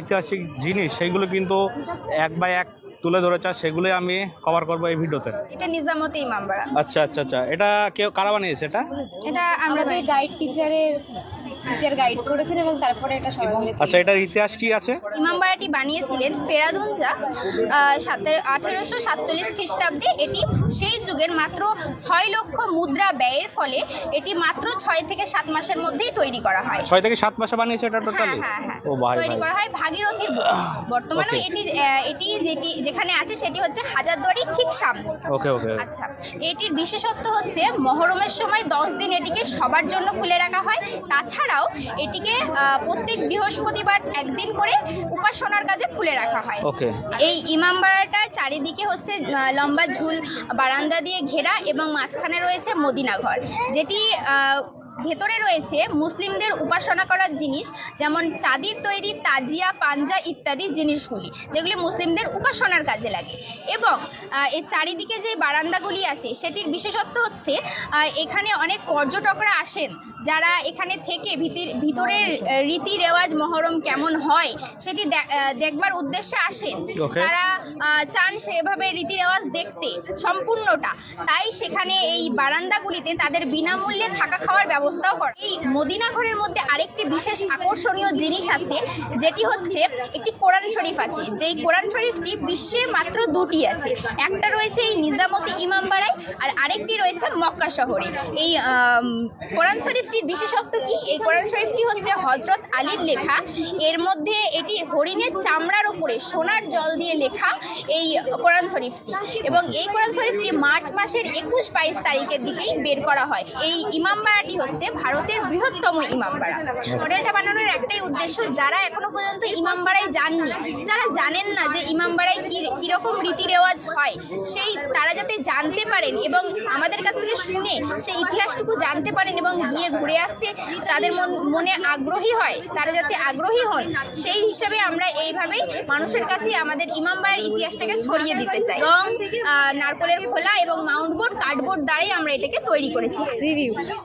ঐতিহাসিক জিনিস সেগুলো কিন্তু এক বাই এক তুলে ধরেছে সেগুলোই আমি কভার করব এই ভিডিওতে। এটা নিজামতি ইমামবাড়া আচ্ছা আচ্ছা আচ্ছা। এটা কেউ কারা বানিয়েছে এটা? এটা আমরা তো গাইড টিচারের টিচার গাইড করেছেন এবং তারপরে এটা সবাই মিলে আচ্ছা এটার ইতিহাস কি আছে? ইমামবাড়াটি বানিয়েছিলেন ফেরাদুনজা আঠেরোশো সাতচল্লিশ খ্রিস্টাব্দে। এটি সেই যুগের মাত্র ছয় লক্ষ মুদ্রা ব্যয়ের ফলে এটি মাত্র ছয় থেকে সাত মাসের মধ্যেই তৈরি করা হয়। ছয় থেকে সাত মাসে বানিয়েছে এটা হ্যাঁ টোটালি হ্যাঁ হ্যাঁ। ও ভাই তৈরি করা হয় ভাগীরথীর। বর্তমানেও Okay. এটি আহ, এটি যেটি যেখানে আছে সেটি হচ্ছে হাজারদুয়ারির ঠিক সামনে। ওকে ওকে আচ্ছা এটির বিশেষত্ব হচ্ছে মহরমের সময় দশ দিন এটিকে সবার জন্য খুলে রাখা হয়। তাছাড়াও এটিকে আহ, প্রত্যেক বৃহস্পতিবার একদিন করে উপাসনার কাজে খুলে রাখা হয়। ওকে। এই ইমামবাড়াটা চারিদিকে হচ্ছে লম্বা ঝুল বারান্দা দিয়ে ঘেরা এবং মাঝখানে রয়েছে মদিনাঘর যেটি আহ, ভেতরে রয়েছে মুসলিমদের উপাসনা করার জিনিস যেমন চাঁদির তৈরি তাজিয়া পাঞ্জা ইত্যাদি জিনিসগুলি যেগুলি মুসলিমদের উপাসনার কাজে লাগে। এবং এর চারিদিকে যে বারান্দাগুলি আছে সেটির বিশেষত্ব হচ্ছে এখানে অনেক পর্যটকরা আসেন যারা এখানে থেকে ভিতর- ভিতরের রীতি রেওয়াজ মহরম কেমন হয় সেটি দেখবার উদ্দেশ্যে আসেন। তারা চান সেভাবে রীতি রেওয়াজ দেখতে সম্পূর্ণটা। তাই সেখানে এই বারান্দাগুলিতে তাদের বিনামূল্যে থাকা খাওয়ার ব্যবস্থাও করে। এই মদিনা ঘরের মধ্যে আরেকটি বিশেষ আকর্ষণীয় জিনিস আছে, যেটি হচ্ছে একটি কোরআন শরীফ আছে। যেই কোরআন শরীফটি বিশ্বে মাত্র দুটি আছে। একটা রয়েছে এই নিজামতি ইমামবাড়ায় আর আরেকটি রয়েছে মক্কা শহরে। এই কোরআন শরীফটির বিশেষত্ব কি? এই কোরআন শরীফটি হচ্ছে হজরত আলীর লেখা। এর মধ্যে এটি হরিণের চামড়ার উপরে সোনার জল দিয়ে লেখা এই কোরআন শরীফটি। এবং এই কোরআন শরীফটি মার্চ মাসের একুশ বাইশ তারিখের দিকেই বের করা হয়। এই ইমামবাড়াটি হচ্ছে ভারতের বৃহত্তম ইমামবাড়া মডেলটা বানানোর একটাই উদ্দেশ্য যারা এখনও পর্যন্ত ইমামবাড়ায় যাননি যারা জানেন না যে ইমামবাড়ায় কি কীরকম রীতি রেওয়াজ হয় সেই তারা যাতে জানতে পারেন এবং আমাদের কাছ থেকে শুনে সেই ইতিহাসটুকু জানতে পারেন এবং গিয়ে ঘুরে আসতে তাদের মন- আগ্রহী হয় তারা যাতে আগ্রহী হন সেই হিসাবে আমরা এইভাবেই মানুষের কাছে আমাদের ইমামবাড়ার ইতিহাসটাকে ছড়িয়ে দিতে চাই। আহ, নারকলের খোলা এবং মাউন্ট বোর্ড কার্ডবোর্ড দ্বারাই আমরা এটাকে তৈরি করেছি। রিভিউ